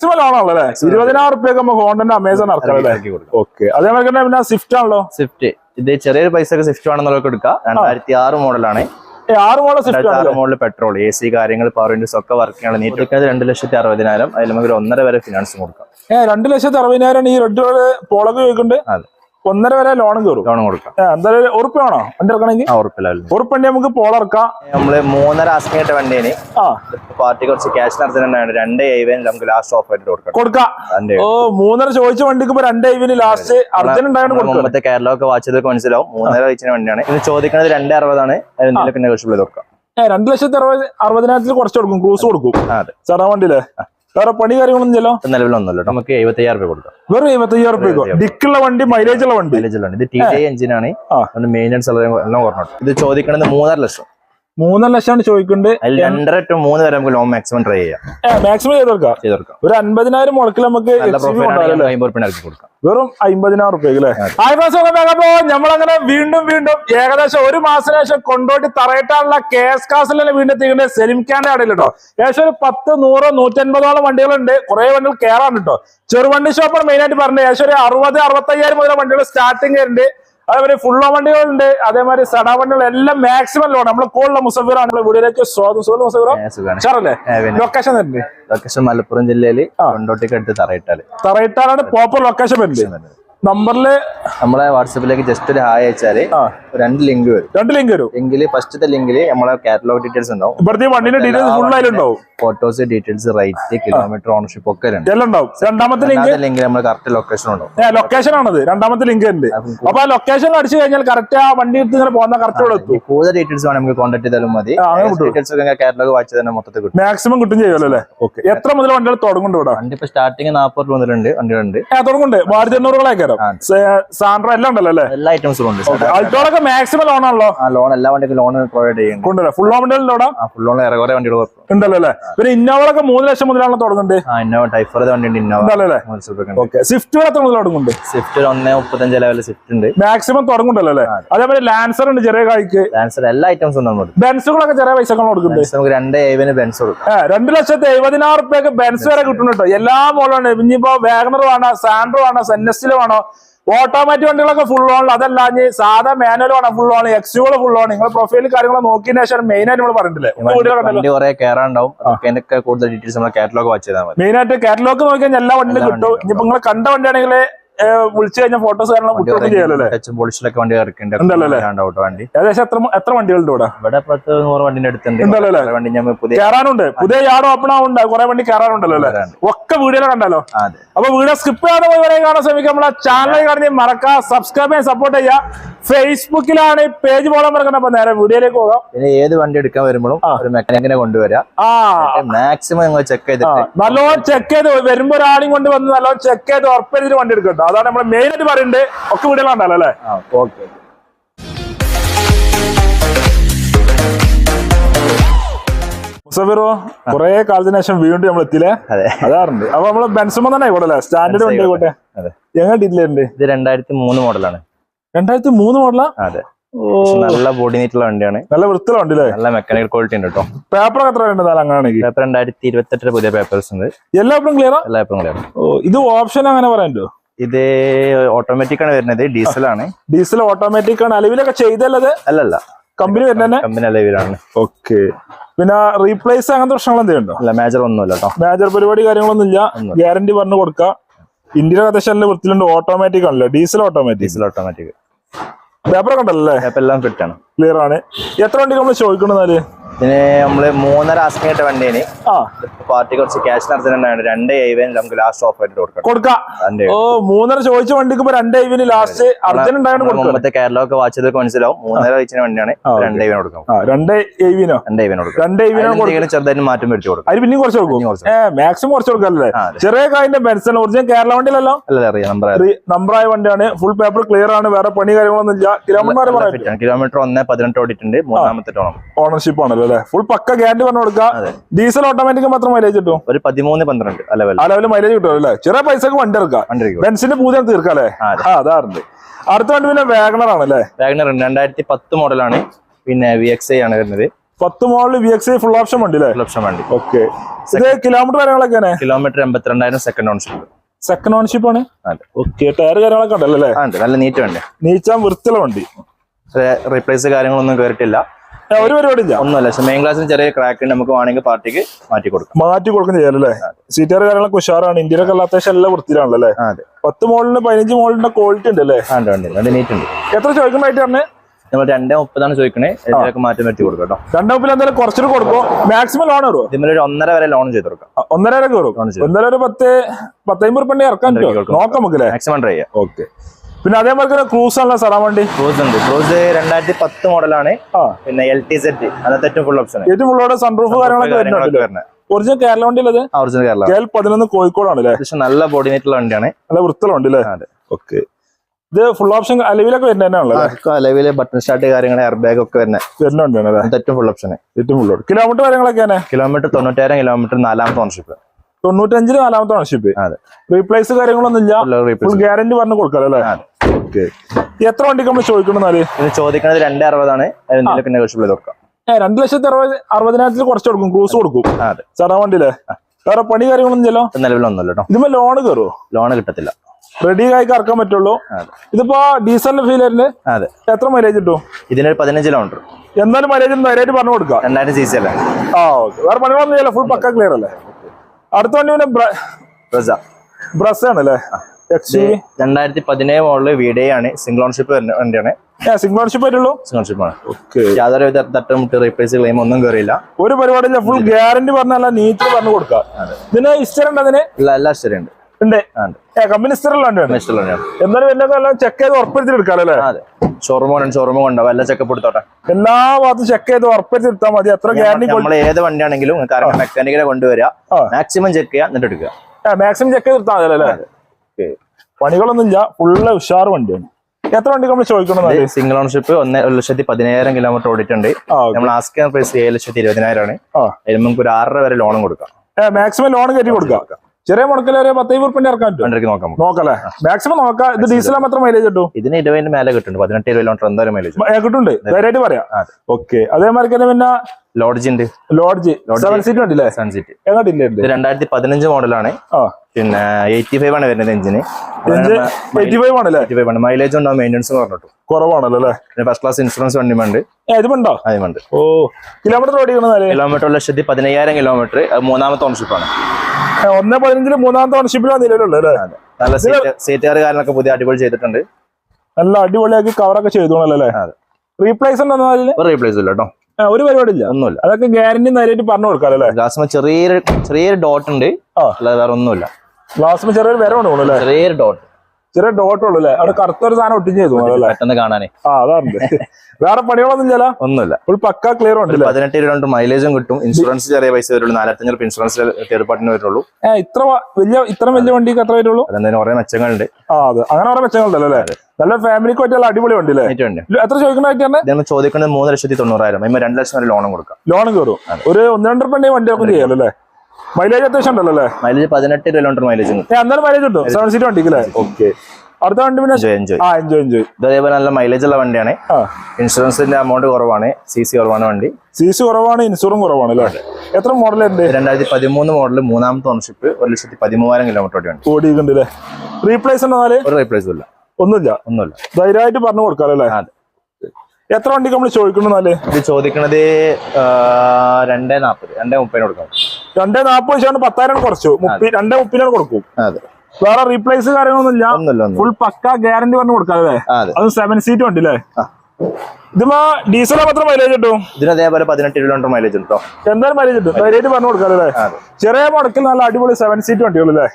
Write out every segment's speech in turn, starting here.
Maximum ലോണാണല്ലോ അല്ലേ? ഇരുപതിനായിരം റുപ്യൊക്കെ നമുക്ക് ഹോണ്ടന്റെ അമേസോൺ ഇറക്കാം ഓക്കെ അതേപോലെ തന്നെ പിന്നെ സ്വിഫ്റ്റ് ആണല്ലോ? സ്വിഫ്റ്റ് ഇത് ചെറിയൊരു പൈസക്ക് സ്വിഫ്റ്റ് ആണെന്നുള്ള എടുക്കാം. രണ്ടായിരത്തി ആറ് മോഡലാണ്. ആറ് മോഡൽ സ്വിഫ്റ്റ് ആറ് മോഡൽ പെട്രോൾ എ സി കാര്യങ്ങൾ പവർ വിൻഡോസ് ഒക്കെ വർക്ക് ചെയ്യണം. നീറ്റ് എടുക്കുന്നത് രണ്ട് ലക്ഷത്തി അറുപതിനായിരം അതിൽ നമുക്ക് ഒരു ഒന്നര വരെ ഫിനാൻസ് കൊടുക്കാം. ഏഹ് രണ്ട് ലക്ഷത്തി അറുപതിനായിരം ഈ റെഡ് പോളൊക്കെ ചോദിക്കുന്നുണ്ട് അതെ. ഒന്നര വരെ ലോണും കയറും ലോൺ കൊടുക്കാം. എന്തായാലും ഉറപ്പ് വേണോ? വണ്ടി ഇറക്കണമെങ്കിൽ ഉറുപ്പണ്ടി നമുക്ക് പോളിറക്കാം നമ്മൾ മൂന്നര ആസ്കിങ് ആയിട്ട് വണ്ടിയാണ്. പാർട്ടി കുറച്ച് ക്യാഷ് നടത്തുന്നുണ്ടാണ് രണ്ട് എഴുപതിന് നമുക്ക് ലാസ്റ്റ് ഓഫ് ആയിട്ട് കൊടുക്കാം. കൊടുക്കാം. ഓ മൂന്നര ചോദിച്ച വണ്ടിക്ക് ഇപ്പൊ രണ്ട് ഐവിന് ലാസ്റ്റ് അർജന്റ് ഉണ്ടായത് നമ്മൾ കൊടുക്കാം. മുമ്പത്തെ കേരള ഒക്കെ വാച്ച് ചെയ്തൊക്കെ മനസ്സിലാവും മൂന്നര വെച്ചിന് വണ്ടിയാണ്. ഇത് ചോദിക്കുന്നത് രണ്ട് അറുപതാണ്. എന്തെങ്കിലും നെഗോഷ്യബിൾ കൊടുക്കാം. രണ്ട് ലക്ഷത്തി അറുപത് അറുപതിനായിരത്തിൽ കുറച്ച് കൊടുക്കും. ക്രൂസ് കൊടുക്കും. സാറാ വണ്ടിയിലെ? വേറെ പണി കാര്യങ്ങളൊന്നും ചെല്ലോ നിലവിലൊന്നുമല്ലോ നമുക്ക് എഴുപത്തയ്യായിരം രൂപ കൊടുക്കാം. വെറും എഴുപത്തയ്യായിരം രൂപ ഡിക്കുള്ള വണ്ടി മൈലേജ് ഉള്ള വണ്ടി? മൈലേജ് വണ്ടി. ഇത് ടി ഡി എഞ്ചിനാണ് മെയിന്റെ എല്ലാം കുറഞ്ഞു. ഇത് ചോദിക്കണത് മൂന്നര ലക്ഷം. മൂന്നര ലക്ഷമാണ് ചോദിക്കുന്നുണ്ട് രണ്ടര ടു മൂന്ന് വരെ നമുക്ക് ലോൺ മാക്സിമം ട്രൈ ചെയ്യാം. മാക്സിമം ചെയ്തെടുക്കാം ഒരു അൻപതിനായിരം മുളക്കിൽ നമുക്ക് വെറും അമ്പതിനായിരം റുപ്യ അല്ലേ? നമ്മൾ നമ്മളങ്ങനെ വീണ്ടും വീണ്ടും ഏകദേശം ഒരു മാസത്തിന് ശേഷം കൊണ്ടോട്ടി തറയിട്ടാനുള്ള കെ എസ് കാസിലെ വീണ്ടും എത്തിക്കുന്നത് സെലിം അടയിൽ കേട്ടോ ഏകദേശം ഒരു പത്ത് നൂറോ നൂറ്റൻപതോളം വണ്ടികളുണ്ട്. കുറെ വണ്ടികൾ കയറാൻ കേട്ടോ ചെറുവണ്ടി ഷോപ്പാണ് മെയിൻ ആയിട്ട് പറഞ്ഞത്. ഏകദേശം ഒരു അറുപത് അറുപത്തയ്യായിരം മുതൽ വണ്ടികൾ സ്റ്റാർട്ടിംഗ് ഉണ്ട് അതേമാതിരി ഫുൾ വണ്ടികളുണ്ട്. അതേമാതിരി സടാ വണ്ടികൾ എല്ലാം മാക്സിമം ലോഡ് നമ്മൾ കൂടുതലുള്ള മുസഫിറാണ്. വീടിലേക്ക് സ്വാഗതം. സുഖം മുസഫിറോ? പിന്നെ ലൊക്കേഷൻ തരുന്നുണ്ട് ലൊക്കേഷൻ മലപ്പുറം ജില്ലയിൽ കൊണ്ടോട്ടിക്ക് അടുത്ത് തറയിട്ടാൽ. തറയിട്ടാലാണ് പ്രോപ്പർ ലൊക്കേഷൻ വരുന്നത് നമ്പറിൽ നമ്മളെ വാട്സപ്പിലേക്ക് ജസ്റ്റ് ഒരു ഹായ് അയച്ചാൽ രണ്ട് ലിങ്ക് വരും. രണ്ട് ലിങ്ക് വരും. ലിങ്കിൽ ഫസ്റ്റത്തെ ലിങ്കിൽ നമ്മളെ കാറ്റലോഗ് ഡീറ്റെയിൽസ് ഉണ്ടാവും. ഇവിടുത്തെ വണ്ടിന്റെ ഡീറ്റെയിൽസ് ഫുൾ ഉണ്ടാവും. Photos details rate kilometre ownership ഒക്കെ ഉണ്ടാവും. രണ്ടാമത്തെ ലിങ്ക് ലിങ്കിൽ നമ്മൾ കറക്റ്റ് ലൊക്കേഷൻ ഉണ്ടാവും. ലൊക്കേഷൻ ആണത്. രണ്ടാമത്തെ ലിങ്ക് ഉണ്ട്. അപ്പൊ ആ ലൊക്കേഷൻ അടിച്ചു കഴിഞ്ഞാൽ കറക്റ്റ് ആ വണ്ടി എടുത്ത് ഇങ്ങനെ പോകുന്ന കറക്റ്റ് ഇവിടെ എത്തും. കൂടുതൽ ഡീറ്റെയിൽസ് വേണം നമുക്ക് കോൺടാക്ട് ചെയ്താലും മതി. ഡീറ്റെയിൽസ് കാറ്റലോഗ് വായിച്ച് തന്നെ മൊത്തത്തിൽ കിട്ടും. മാക്സിമം കിട്ടും ചെയ്യുമല്ലോ അല്ലേ? ഓക്കെ എത്ര മുതൽ വണ്ടികൾ തുടങ്ങുന്നുണ്ട് ഇവിടെ? വണ്ടി ഇപ്പൊ സ്റ്റാർട്ടിങ് നാൽപ്പത് രൂപ മുതലുണ്ട് വണ്ടികളുണ്ട്. തുടങ്ങുന്നുണ്ട്. മാരുതി ആ. സാൻഡ്രോ എല്ലാം ഉണ്ടല്ലോ അല്ലേ? എല്ലാ ഐറ്റംസും ഉണ്ട്. അൾട്ടോളൊക്കെ മാക്സിമം ലോൺ ആണല്ലോ? ലോൺ എല്ലാ വണ്ടിക്കും ലോൺ പ്രൊവൈഡ് ചെയ്യുന്നുണ്ട്. കൊണ്ടുവരാം. ഫുൾ വണ്ടികളിൽ ലോണാ ഫുൾ ലോൺ ഏറെ കുറെ വണ്ടികൾ ഉണ്ടല്ലോ അല്ലേ? പിന്നെ ഇന്നോവകളൊക്കെ മൂന്ന് ലക്ഷം മുതലാണ് തുടങ്ങുന്നുണ്ട്. ഇന്നോവ ടൈഫർ വണ്ടി ഉണ്ട് ഇന്നോവ അല്ലേ? ഓക്കെ സ്വിഫ്റ്റ് എത്ര മുതൽ തുടങ്ങുന്നുണ്ട്? സ്വിഫ്റ്റ് ഒരു ഒന്നേ മുപ്പത്തഞ്ച് ലെവലിൽ സ്വിഫ്റ്റ് ഉണ്ട്. മാക്സിമം തുടങ്ങുന്നുണ്ടല്ലോ അല്ലേ? അതേപോലെ ലാൻസർ ഉണ്ട് ചെറിയ കായ്ക്ക്. ലാൻസർ എല്ലാ ഐറ്റംസും ബെൻസുകളൊക്കെ ചെറിയ പൈസ കൊടുക്കുന്നുണ്ട്. ബെൻസ് നമുക്ക് രണ്ട് ഏവിന് ബെൻസ് കൊടുക്കാം. ഏ, രണ്ട് ലക്ഷത്തി എഴുപതിനായിരം റുപ്യക്ക് ബെൻസ് വരെ കിട്ടുന്നുണ്ടോ കേട്ടോ. എല്ലാ മോഡലാണ് ഇനിയിപ്പോ വാഗണർ വേണോ സാൻഡർ വേണോ സെന്നസ്റ്റിൽ വേണോ ഓട്ടോമാറ്റിക് വണ്ടികളൊക്കെ ഫുൾ ഓൺ അതല്ല സാധാ മാനുവൽ ആണ് ഫുൾ ഓൺ എക്സുകൾ ഫുൾ ഓൺ നിങ്ങൾ പ്രൊഫൈൽ കാര്യങ്ങൾ നോക്കിയതിനു ശേഷം മെയിൻ ആയിട്ട് നമ്മൾ പറഞ്ഞിട്ടില്ലേ? വണ്ടി കുറെ കയറാണ്ടാവും അതൊക്കെ അതിനൊക്കെ കൂടുതൽ ഡീറ്റെയിൽസ് നമ്മൾ കാറ്റലോഗ് വാച്ച് ചെയ്താൽ മെയിൻ ആയിട്ട് കാറ്റലോഗ് നോക്കിയാൽ എല്ലാ വണ്ടിയിലും കിട്ടും. ഇനിയിപ്പോ നിങ്ങൾ കണ്ട വണ്ടിയാണെങ്കിൽ വിളിച്ചു കഴിഞ്ഞാൽ ഫോട്ടോസ് കാരണം വിട്ടൊന്നും ചെയ്യാലോ അല്ലേ ടച്ചും പോളിഷിലൊക്കെ വണ്ടി ഇറക്കുന്നുണ്ട് വണ്ടി. ഏകദേശം എത്ര എത്ര വണ്ടികളുണ്ട് ഇവിടെ? ഇവിടെ പത്ത് നൂറ് വണ്ടിന്റെ അടുത്തുണ്ട്. വണ്ടി ഞാൻ പുതിയ കയറാനുണ്ട് പുതിയ യാർഡ് ഓപ്പൺ ആവുന്നുണ്ട് കുറെ വണ്ടി കയറാനുണ്ടല്ലോ അല്ലേ? ഒക്കെ വീഡിയോ കണ്ടല്ലോ അപ്പൊ വീഡിയോ സ്കിപ്പ് ചെയ്യാതെ പോയി വരെ കാണാൻ ശ്രമിക്കുക. നമ്മളെ ചാനൽ കാണി മറക്കാം. സബ്സ്ക്രൈബ് ചെയ്യാൻ സപ്പോർട്ട് ചെയ്യുക. ഫേസ്ബുക്കിലാണ് ഈ പേജ് പോകാൻ മറക്കണം അപ്പൊ നേരെ വീഡിയോയിലേക്ക് പോകാം. പിന്നെ ഏത് വണ്ടി എടുക്കാൻ വരുമ്പോഴും ഒരു മെക്കാനിക്കിനെ കൊണ്ടുവരാം. മാക്സിമം ചെക്ക് ചെയ്ത് നല്ലോണം ചെക്ക് ചെയ്ത് വരുമ്പോ ഒരാളെയും കൊണ്ട് വന്ന് നല്ലോണം ചെക്ക് ചെയ്ത് ഉറപ്പിച്ചിട്ട് വണ്ടി എടുക്കട്ടോ അതാണ് നമ്മൾ മെയിൻ ആയിട്ട് പറയുന്നത് ഒക്കെ വീഡിയോ കണ്ടല്ലോ അല്ലേ? ഓക്കെ മുസഫിറോ കുറെ കാലത്തിന് ശേഷം വീണ്ടും നമ്മൾ എത്തിയില്ലേ? അതെ. അതാറുണ്ട്. അപ്പൊ നമ്മൾ ബെൻസുമ തന്നെ ആയിക്കോട്ടെ സ്റ്റാൻഡേർഡ് വണ്ടി ആയിക്കോട്ടെ. ഞങ്ങൾ ഡീറ്റെയിൽ ഇത് രണ്ടായിരത്തി മൂന്ന് മോഡലാണ്. രണ്ടായിരത്തി മൂന്ന് മോഡലാ? അതെ. നല്ല ബോഡി നീറ്റുള്ള വണ്ടിയാണ്. നല്ല വൃത്തിയുള്ള വണ്ടി അല്ലേ? നല്ല മെക്കാനിക്കൽ ക്വാളിറ്റി ഉണ്ട് കേട്ടോ പേപ്പർ എത്ര വേണ്ടതാണ് അങ്ങനെയാണെങ്കിൽ? പേപ്പർ രണ്ടായിരത്തി ഇരുപത്തെട്ടിൽ പുതിയ പേപ്പേഴ്സ് ഉണ്ട്. എല്ലാ ക്ലിയറാ എല്ലാ പേപ്പറും ക്ലിയർ ഓ ഇത് ഓപ്ഷൻ അങ്ങനെ പറയാനോ ഇത് ഓട്ടോമാറ്റിക് ആണ് വരുന്നത്. ഡീസൽ ആണ്. ഡീസൽ ഓട്ടോമാറ്റിക് ആണ്. അലവിലൊക്കെ ചെയ്തല്ലത്? അല്ലല്ല. കമ്പനി വരുന്ന കമ്പനി അലവിലാണ്. ഓക്കെ പിന്നെ റീപ്ലേസ് അങ്ങനത്തെ പ്രശ്നങ്ങൾ എന്തെങ്കിലും ഉണ്ടോ അല്ല മേജർ ഒന്നുമില്ല കേട്ടോ മേജർ പരിപാടി കാര്യങ്ങളൊന്നും ഇല്ല. ഗ്യാരണ്ടി പറഞ്ഞു കൊടുക്കുക ഇന്ത്യയിലെ അത്യാവശ്യം നല്ല വൃത്തിയിലുണ്ട്. ഓട്ടോമാറ്റിക് ആണല്ലോ. Diesel automatic diesel automatic paper ഒക്കെ ഉണ്ടല്ലോ എല്ലാം ഫിറ്റ് ആണ്. ക്ലിയർ ആണ്. എത്ര വണ്ടി നമ്മൾ ചോദിക്കണെന്നാൽ പിന്നെ നമ്മൾ മൂന്നര ആസ്കിങ് വണ്ടിയാണ് ആ. പാർട്ടി കുറച്ച് ക്യാഷ് നടത്തുന്നുണ്ടായിരുന്നു. രണ്ട് എഴുപതിന് നമുക്ക് ലാസ്റ്റ് ഓഫ് ആയിട്ട് കൊടുക്കാം. കൊടുക്കാം ഓ മൂന്നര ചോദിച്ച വണ്ടിക്ക് ഇപ്പൊ രണ്ട് ഐവിന് ലാസ്റ്റ് അർജന്റ് ഉണ്ടായാണ് നമ്മൾ കൊടുക്കാം മുമ്പത്തെ കേരള ഒക്കെ വാച്ച് ചെയ്തൊക്കെ മനസ്സിലാവും മൂന്നര വെച്ചിന് വണ്ടിയാണ്. രണ്ട് എഴുപതിന് കൊടുക്കാം. രണ്ട് ഐവിനോ രണ്ട് ഐവിനോ കൊടുക്കാം. രണ്ട് ഐവിനോ കൊടുക്കാം. ചെറുതായിട്ട് മാറ്റം മേടിച്ചു കൊടുക്കും. അതിന് പിന്നെയും കുറച്ച് കൊടുക്കും. മാക്സിമം കുറച്ച് കൊടുക്കാല്ലേ ചെറിയ കായിന്റെ ബെൻസൺ ഒറിജിനൽ കേരള വണ്ടിയിലല്ലോ? അല്ല അറിയാം. നമ്പർ നമ്പറായ വണ്ടിയാണ്. ഫുൾ പേപ്പർ ക്ലിയർ ആണ്. വേറെ പണി കാര്യങ്ങളൊന്നും ഇല്ല കിലോമീറ്റർ കിലോമീറ്റർ ഒന്നേ പതിനെട്ട് ഓടിയിട്ടുണ്ട്. മൂന്നാമത്തെ ഓണർഷിപ്പ് ആണല്ലോ അല്ലെ? ഫുൾ പക്ക ഗ്യാരണ്ടി പറഞ്ഞു കൊടുക്കുക. ഡീസൽ ഓട്ടോമാറ്റിക് മാത്രം മൈലേജ് കിട്ടും ഒരു പതിമൂന്ന് പന്ത്രണ്ട് ആ ലെവൽ മൈലേജ് കിട്ടും അല്ലേ? ചെറിയ പൈസക്ക് വണ്ടി എടുക്കാം ബെൻസിന്റെ പൂജ തീർക്കാം അല്ലേ? ആ, അതെ. അതാറുണ്ട് അടുത്ത വണ്ടി പിന്നെ വാഗണർ അല്ലേ? വാഗണർ രണ്ടായിരത്തി പത്ത് മോഡലാണ് പിന്നെ വി എക്സ് ഐ ആണ് വരുന്നത്. പത്ത് model V X I full option വണ്ടി അല്ലേ? ഫുൾ ഓപ്ഷൻ വണ്ടി. ഓക്കെ ഇത് കിലോമീറ്റർ കാര്യങ്ങളൊക്കെ കിലോമീറ്റർ എൺപത്തിരണ്ടായിരം സെക്കൻഡ് ഓൺഷിപ്പ് സെക്കൻഡ് ഓൺഷിപ്പ് ആണ്? ഓക്കെ ടയർ കാര്യങ്ങളൊക്കെ ഉണ്ടല്ലോ? അല്ലേ നല്ല നീറ്റ് വണ്ടി. നീച്ചാൻ വൃത്തിയുള്ള വണ്ടി. റീപ്ലേസ് കാര്യങ്ങളൊന്നും കയറിയിട്ടില്ല ഏ, ഒരു പരിപാടി ഇല്ല. ഒന്നുമല്ല പക്ഷെ മെയിൻ ക്ലാസ്സിന് ചെറിയ ക്രാക്ക് ഉണ്ട്. നമുക്ക് വേണമെങ്കിൽ പാർട്ടിക്ക് മാറ്റി കൊടുക്കാം. മാറ്റി കൊടുക്കുന്ന ചെയ്യാലല്ലേ സീറ്റർ കാര്യങ്ങളൊക്കെ ഉഷാറാണ്. ഇന്ത്യയിലൊക്കെ ഉള്ള അത്യാവശ്യം എല്ലാം വൃത്തിയിലാണല്ലോ പത്ത് മോളിന് പതിനഞ്ച് മോളിന്റെ ക്വാളിറ്റി ഉണ്ട് അല്ലേ ഉണ്ട് ഉണ്ട്. നീറ്റ് ഉണ്ട്. എത്ര ചോദിക്കുന്നതായിട്ട് പറഞ്ഞു നമ്മൾ രണ്ടേ മുപ്പതാണ് ചോദിക്കണേ. ഇതിലേക്ക് മാറ്റം പറ്റി കൊടുക്കാം കേട്ടോ. രണ്ടാം മുപ്പിൽ എന്തായാലും കുറച്ചുകൂടി കൊടുക്കും? മാക്സിമം ലോൺ വരും ഇതിൽ ഒരു ഒന്നര വരെ ലോൺ ചെയ്ത് കൊടുക്കാം. ഒന്നര വരെ കയറും. ഒന്നര ഒരു പത്ത് പത്തമ്പത് റുപ്യ ഇറക്കാൻ നോക്കാം നമുക്ക് മാക്സിമം ട്രൈ ചെയ്യാം. ഓക്കെ പിന്നെ അതേപോലെ തന്നെ ക്രൂസ് ആണല്ലോ സാറാ വണ്ടി? ക്രൂസ് ഉണ്ട്. ക്രൂസ് രണ്ടായിരത്തി പത്ത് മോഡലാണ് പിന്നെ എൽ ടി സെറ്റ് അന്നത്തെ ഏറ്റവും ഫുൾ ഓപ്ഷൻ ഏറ്റവും ഉള്ളവിടെ സൺപ്രൂഫ് കാര്യങ്ങളൊക്കെ വരുന്നുണ്ടല്ലോ. ഒറിജിനൽ കേരള വണ്ടി അല്ലേ ഒറിജിനൽ കേരള കെ എൽ പതിനൊന്ന് കോഴിക്കോടാണ് അല്ലേ നല്ല ബോഡി നെറ്റുള്ള വണ്ടിയാണ്. നല്ല വൃത്തിയുള്ള വണ്ടി അല്ലേ ഓക്കെ ഇത് ഫുൾ ഓപ്ഷൻ അലവിലൊക്കെ വരുന്ന തന്നെയാണല്ലോ നിലവിലെ ബട്ടൺ സ്റ്റാർട്ട് കാര്യങ്ങൾ എയർ ബാഗ് ഒക്കെ വരുന്ന വരുന്ന വണ്ടിയാണ് അല്ലേ? ഏറ്റവും ഫുൾ ഓപ്ഷൻ ഏറ്റവും ഫുൾ കിലോമീറ്റർ കാര്യങ്ങളൊക്കെ കിലോമീറ്റർ തൊണ്ണൂറ്റായിരം കിലോമീറ്റർ നാലാമത്തെ ഓണർഷിപ്പ് തൊണ്ണൂറ്റഞ്ചിന് നാലാമത്തെ ഓണർഷിപ്പ് അതെ. റീപ്ലേസ് കാര്യങ്ങളൊന്നും ഇല്ല ഫുൾ ഗ്യാരണ്ടി പറഞ്ഞു കൊടുക്കാം അല്ലേ. ഓക്കെ. എത്ര വണ്ടിക്ക് നമ്മൾ ചോദിക്കണമെന്നാൽ ചോദിക്കുന്നത് രണ്ട് അറുപതാണ്. പിന്നെ ഏ രണ്ട് ലക്ഷത്തി അറുപത് അറുപതിനായിരത്തിൽ കുറച്ച് കൊടുക്കും ക്രൂസ് കൊടുക്കും. സാറാ വണ്ടിയിലെ? വേറെ പണി കാര്യങ്ങളൊന്നും ചെല്ലോ ഇതിപ്പോ ലോൺ ലോണ് കയറുമോ ലോൺ കിട്ടത്തില്ല. റെഡി ആയി കറക്കാൻ പറ്റുള്ളൂ. ഇതിപ്പോ ഡീസലിന്റെ ഫീലറിന് അതെ. എത്ര മൈലേജ് കിട്ടും? ഇതിനൊരു പതിനഞ്ച് കിലോമീറ്റർ എന്നാലും മൈലേജ് നേരായിട്ട് പറഞ്ഞു കൊടുക്കാം? രണ്ടായിരം സി സി അല്ലേ? ആ ഓക്കെ. വേറെ പണികളൊന്നും ചെയ്യല്ല ഫുൾ പക്ക ക്ലിയർ അല്ലേ? അടുത്ത വണ്ടി പിന്നെ ബ്രസ്. ആണല്ലേ രണ്ടായിരത്തി പതിനേഴ് മോഡൽ വീഡിയോ ആണ്. സിംഗിൾ ഓൺഷിപ്പ് വണ്ടിയാണ്. സിംഗിൾ ഓൺഷിപ്പ് വരുള്ളൂ സിംഗിൾ ഓൺഷിപ്പ് ആണ്. യാതൊരു വിധ തട്ടുമുട്ട് റീപ്ലേസ് ക്ലെയിം ഒന്നും കയറിയില്ല ഒരു പരിപാടിയില്ല ഫുൾ ഗ്യാരണ്ടി പറഞ്ഞല്ല നീറ്റ് പറഞ്ഞു കൊടുക്കാം. ഇതിന് ഹിസ്റ്ററി ഉണ്ട് അതിന്? ഇല്ല എല്ലാ ശരിയുണ്ട് ഉണ്ട്. ഉണ്ട്. കമ്പനി ഹിസ്റ്ററി എന്നാലും എല്ലാം ചെക്ക് ചെയ്ത് എടുക്കാമല്ലോ അതെ. ഷോറൂം ഉണ്ട് ഷോറൂം കൊണ്ടാവും എല്ലാ ചെക്കപ്പ് എടുത്തോട്ടെ. എല്ലാ ഭാഗത്തും ചെക്ക് ചെയ്ത് എടുത്താൽ മതി. എത്ര ഗ്യാരണ്ടി നമ്മൾ ഏത് വണ്ടിയാണെങ്കിലും കൊണ്ടുവരിക. മാക്സിമം ചെക്ക് ചെയ്യാം എന്നിട്ട് എടുക്കുക. മാക്സിമം ചെക്ക് ചെയ്ത് എടുത്താൽ മതി അല്ലേ? പണികളൊന്നും ഇല്ല ഫുള്ള് ഉഷാർ വണ്ടിയാണ്. എത്ര വണ്ടി നമ്മൾ ചോദിക്കണം സിംഗിൾ ഓൺഷിപ്പ് ഒന്ന് ഒരു ലക്ഷത്തി പതിനായിരം കിലോമീറ്റർ ഓടിയിട്ടുണ്ട്. നമ്മൾ ആസ്കിയ പ്രൈസ് ഏഴ് ലക്ഷത്തി ഇരുപതിനായിരം ആണ് അതിന് നമുക്ക് ഒരു ആറര വരെ ലോണും കൊടുക്കാം. മാക്സിമം ലോൺ കയറ്റി കൊടുക്കാം. ചെറിയ മുടക്കിൽ ഒരു പത്തൈമ്പത് ഉറുപ്പിന്റെ ഇറക്കാൻ പറ്റും നോക്കാം നോക്കല്ലേ മാക്സിമം നോക്കാം. ഇത് ഡീസൽ മാത്രം മൈലേജ് കിട്ടും ഇതിന് ഇരുപതിന് മേലെ കിട്ടുന്നുണ്ട്. പതിനെട്ട് ഇരുപത് കിലോമീറ്റർ എന്തായാലും മൈലേജ് കിട്ടുന്നുണ്ട്. ധൈര്യമായിട്ട് പറയാം. ഓക്കെ അതേമാതിരി തന്നെ പിന്നെ ലോഡ്ജ് ഉണ്ട്. ലോഡ്ജ് സെവൻ സീറ്റ് ഉണ്ടല്ലേ സെവൻ എങ്ങോട്ടില്ലേ ഉണ്ട് ഇത്? രണ്ടായിരത്തി പതിനഞ്ച് മോഡലാണ് പിന്നെ എയ്റ്റി ഫൈവ് ആണ് വരുന്നത് എഞ്ചിന് എയ്റ്റി ഫൈവ് ആണല്ലേ? എയ്റ്റി ഫൈവ് ആണ് മൈലേജ് ഉണ്ടാവും മെയിന്റെനൻസ് പറഞ്ഞിട്ടു. കുറവാണല്ലോ അല്ലേ? ഫസ്റ്റ് ക്ലാസ് ഇൻഷുറൻസ് വണ്ടി ഉണ്ട് ഏ ഇതിപ്പുണ്ടോ അതുമുണ്ട് ഓ കിലോമീറ്റർ ഓടിക്കണെന്നാൽ കിലോമീറ്റർ ഒരു ലക്ഷത്തി പതിനയ്യായിരം കിലോമീറ്റർ മൂന്നാമത്തെ ഓണർഷിപ്പ് ആണ്. ഒന്നേ പതിനഞ്ചിൽ മൂന്നാമത്തെ ഓണർഷിപ്പിലാണ് നിലവിലുള്ളത് അല്ലേ? നല്ല സീറ്റ് സീറ്റുകാർ കാരണമൊക്കെ പുതിയ അടിപൊളി ചെയ്തിട്ടുണ്ട്. നല്ല അടിപൊളിയാക്കി കവറൊക്കെ ചെയ്തു. റീപ്ലേസ് റീപ്ലേസ് ഇല്ല കേട്ടോ. ഒരു പരിപാടി ഇല്ല ഒന്നുമില്ല. അതൊക്കെ ഗ്യാരണ്ടി നേരിട്ട് പറഞ്ഞു കൊടുക്കാം അല്ലേ ഗ്ലാസ്മ ചെറിയൊരു ചെറിയൊരു ഡോട്ട് ഉണ്ട്. അല്ലാതെ വേറെ ഒന്നുമില്ല ഗ്ലാസ് ചെറിയൊരു വില ഉണ്ടോ അല്ലേ? ചെറിയൊരു ഡോട്ട് ചെറിയ ഡോട്ട് ഉള്ളു അല്ലേ? അവിടെ കറുത്തൊരു സാധനം ഒട്ടിച്ച് ചെയ്തു അല്ലേ? പെട്ടെന്ന് കാണാനേ. ആ അതാണ് വേറെ പണികളൊന്നും ചില ഒന്നുമില്ല. ഫുൾ പക്ക ക്ലിയർ ഉണ്ട് പതിനെട്ട് ഇരുപത് മൈലേജും കിട്ടും. ഇൻഷുറൻസ് ചെറിയ പൈസ വരുള്ളൂ. നാലായിരത്തഞ്ഞൂറ് രൂപ ഇൻഷുറൻസ് തേർഡ് പാർട്ടിന് വരുള്ളൂ. ഇത്ര വലിയ ഇത്ര വലിയ വണ്ടിക്ക് എത്ര വരുള്ളൂ? അതെന്തായാലും കുറെ മെച്ചങ്ങളുണ്ട്. ആ അതെ. അങ്ങനെ കുറെ മെച്ചങ്ങളുണ്ടല്ലോ അല്ലേ? നല്ല ഫാമിലിക്ക് പറ്റിയ അടിപൊളി വണ്ടി അല്ലേ? എത്ര ചോദിക്കണ ചോദിക്കുന്നത് മൂന്ന് ലക്ഷത്തി തൊണ്ണൂറായിരം രണ്ട് ലക്ഷം വരെ ലോണും കൊടുക്കാം. ലോണും കയറും ഒരു ഒന്ന് രണ്ട് രൂപ വണ്ടി ഒക്കെ ചെയ്യാലോ അല്ലേ? മൈലേജ് അത്യാവശ്യം ഉണ്ടല്ലോ അല്ലേ? മൈലേജ് പതിനെട്ട് കിലോമീറ്റർ മൈലേജ് എന്നാലും മൈലേജ് കിട്ടും സെവൻ സീറ്റ് വണ്ടിക്ക് അല്ലേ? ഓക്കെ അടുത്ത വണ്ടി പിന്നെ എൻജോയ് ആ എൻജോയ് എൻജോയ് ഇത് നല്ല മൈലേജ് ഉള്ള വണ്ടിയാണ്. ഇൻഷുറൻസിന്റെ എമൗണ്ട് കുറവാണ്. സി സി കുറവാണ് വണ്ടി. സി സി കുറവാണ് ഇൻഷുറൻസ് കുറവാണ് അല്ലേ? എത്ര മോഡൽ ഉണ്ട്? രണ്ടായിരത്തി പതിമൂന്ന് മോഡൽ മൂന്നാമത്തെ ഓണർഷിപ്പ് ഒരു ലക്ഷത്തി പതിമൂവായിരം കിലോമീറ്റർ വണ്ടി. ഓടിയിട്ടുണ്ട് അല്ലേ? റീപ്ലേസ് എന്നാൽ? ഒരു റീപ്ലേസും ഇല്ല. ഒന്നുമില്ല. ഒന്നുമില്ല. ധൈര്യമായിട്ട് പറഞ്ഞു കൊടുക്കാം അല്ലേ? എത്ര വണ്ടിക്ക് നമ്മൾ ചോദിക്കണമെന്നാൽ ഇത് ചോദിക്കണത് രണ്ടേ നാൽപ്പത് രണ്ടേ മുപ്പതിന് കൊടുക്കാം. രണ്ടേ നാൽപ്പത് ശതമാനം പത്തായിരം കുറച്ചു. മുപ്പി രണ്ടേ മുപ്പതിനാണ് കൊടുക്കും. അതെ. വേറെ റീപ്ലേസ് കാര്യങ്ങളൊന്നും ഇല്ല ഫുൾ പക്ക ഗ്യാരണ്ടി പറഞ്ഞു കൊടുക്കാം അല്ലേ? അതെ. സെവൻ സീറ്റ് വണ്ടി അല്ലേ. ഇതിപ്പോ ഡീസൽ മാത്രം മൈലേജ് കിട്ടും? ഇതിന് അതേപോലെ പതിനെട്ട് കിലോമീറ്റർ മൈലേജ് കിട്ടും എന്തായാലും മൈലേജ് കിട്ടും. മൈലേജ് പറഞ്ഞു കൊടുക്കാം അല്ലേ? ചെറിയ മുടക്കിൽ നല്ല അടിപൊളി സെവൻ സീറ്റ് വണ്ടികൾ അല്ലേ?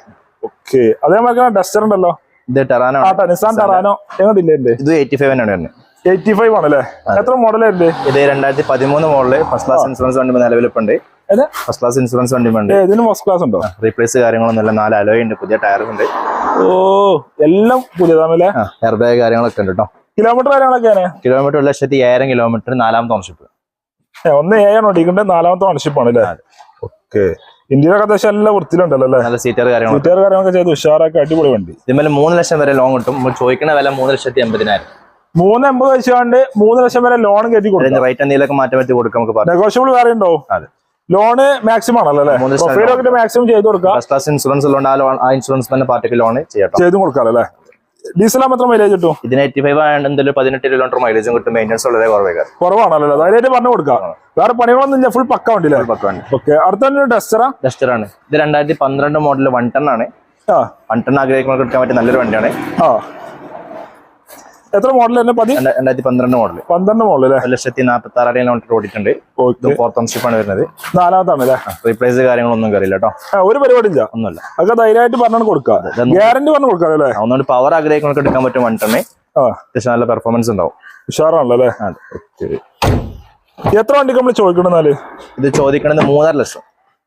ഓക്കെ അതേമാതിരി ഡസ്റ്റർ ഉണ്ടല്ലോ. ഇത് ടെറാനോ നിസാൻ ടെറാനോ എന്റെ ഇത്? എയ്റ്റി ഫൈവ് ആണ് എയ്റ്റി ഫൈവ് ആണല്ലേ? എത്ര മോഡലേ ഇത് രണ്ടായിരത്തി പതിമൂന്ന് മോഡൽ ഫസ്റ്റ് ക്ലാസ് ഇൻഷുറൻസ് വണ്ടി നിലവിലിപ്പുണ്ട്. ഏത്? ഫസ്റ്റ് ക്ലാസ് ഇൻഷുറൻസ് വണ്ടി ഉണ്ട് ഇതിന് ഫസ്റ്റ് ക്ലാസ് ഉണ്ടോ? റീപ്ലേസ് കാര്യങ്ങളൊന്നും ഇല്ല. നാല് അലോയ് ഉണ്ട് പുതിയ ടയർ ഉണ്ട്. ഓ എല്ലാം പുതിയതാണല്ലേ എയർ ബാഗ് കാര്യങ്ങളൊക്കെ ഉണ്ട് കേട്ടോ കിലോമീറ്റർ കാര്യങ്ങളൊക്കെയാണ് കിലോമീറ്റർ ഒരു ലക്ഷത്തി ഏഴായിരം കിലോമീറ്റർ നാലാമത്തെ ഓണർഷിപ്പ് ഒന്ന് ഏഴാണ് ഓടിക്കേണ്ടത് നാലാമത്തെ ഓണർഷിപ്പ് ആണ് അല്ലേ? ഓക്കെ. ഇന്ത്യയിലൊക്കെ അത്യാവശ്യം എല്ലാം വൃത്തിയിലുണ്ടല്ലോ അല്ലേ? നല്ല സീറ്റർ കാര്യങ്ങൾ സീറ്റർ കാര്യങ്ങളൊക്കെ ചെയ്ത് ഉഷാറാക്കി അടിപൊളി വണ്ടി. ഇതിന്മേൽ മൂന്ന് ലക്ഷം വരെ ലോൺ കിട്ടും. ചോദിക്കുന്ന വില മൂന്ന് ലക്ഷത്തി എൺപതിനായിരം. മൂന്ന് എൺപത് വെച്ചുകൊണ്ട് മൂന്ന് ലക്ഷം വരെ ലോൺ കയറ്റി കൊടുക്കും. റേറ്റ് എന്തെങ്കിലും മാറ്റം വരുത്തി കൊടുക്കാം നമുക്ക് നെഗോഷ്യബിൾ വേറെ ഉണ്ടോ? അതെ. ലോണ് മാക്സിമം ആണല്ലോ പ്രൊഫൈലൊക്കെ മാക്സിമം ചെയ്ത് കൊടുക്കാം. ഫസ്റ്റ് ക്ലാസ് ഇൻഷുറൻസ് ഉള്ളതുകൊണ്ട് ആ ലോൺ ആ ഇൻഷുറൻസ് തന്നെ പാർട്ടിക്ക് ലോൺ ചെയ്യാം ചെയ്തു കൊടുക്കാം അല്ലേ? ഡീസൽ മാത്രം മൈലേജ് കിട്ടും? ഇതിന് എയ്റ്റി ഫൈവ് എന്തെങ്കിലും പതിനെട്ട് കിലോമീറ്റർ മൈലേജും കിട്ടും. മെയിൻസ് വളരെ കുറവേ. കുറവാണല്ലോ ധൈര്യമായിട്ട് പറഞ്ഞു കൊടുക്കാം. വേറെ പണികളൊന്നും ഇല്ല. ഫുൾ പക്ക വണ്ടിയില്ല പക്ക വണ്ടി. ഓക്കെ അടുത്ത ഡസ്റ്റർ ഡസ്റ്ററാ ഡസ്റ്റർ ആണ്. ഇത് രണ്ടായിരത്തി പന്ത്രണ്ട് മോഡൽ വൺ ടൺ ആണ്. വൺ ടൺ ആഗ്രഹിക്കുമ്പോൾ കിട്ടാൻ പറ്റിയ നല്ലൊരു വണ്ടിയാണ്. ആ. എത്ര മോഡൽ തന്നെ പതി രണ്ട- രണ്ടായിരത്തി പന്ത്രണ്ട് മോഡൽ പന്ത്രണ്ട് മോഡൽ അല്ലേ ലക്ഷത്തി നാൽപ്പത്തി ആറ് കിലോമീറ്റർ ഓടിയിട്ടുണ്ട്. ഫോർത്ത് ഓൺഷിപ്പ് ആണ് വരുന്നത്. നാലാമത്താണ് അല്ലേ റീപ്ലേസ് കാര്യങ്ങളൊന്നും കറിയില്ല കേട്ടോ ഒരു പരിപാടി ഇല്ല ഒന്നുമില്ല. അതൊക്കെ ധൈര്യമായിട്ട് പറഞ്ഞു കൊടുക്കാം. ഗ്യാരണ്ടി പറഞ്ഞു കൊടുക്കാം അല്ലേ ഒന്നുകൊണ്ട് പവർ ആഗ്രഹിക്കുന്നവർക്ക് എടുക്കാൻ പറ്റും വൺ ടണ്ണേ അത്യാവശ്യം നല്ല പെർഫോമൻസ് ഉണ്ടാവും. ഉഷാറാണല്ലോ അല്ലേ എത്ര വണ്ടിക്ക് നമ്മൾ ചോദിക്കണമെന്നാൽ ഇത് ചോദിക്കണത് മൂന്നര ലക്ഷം.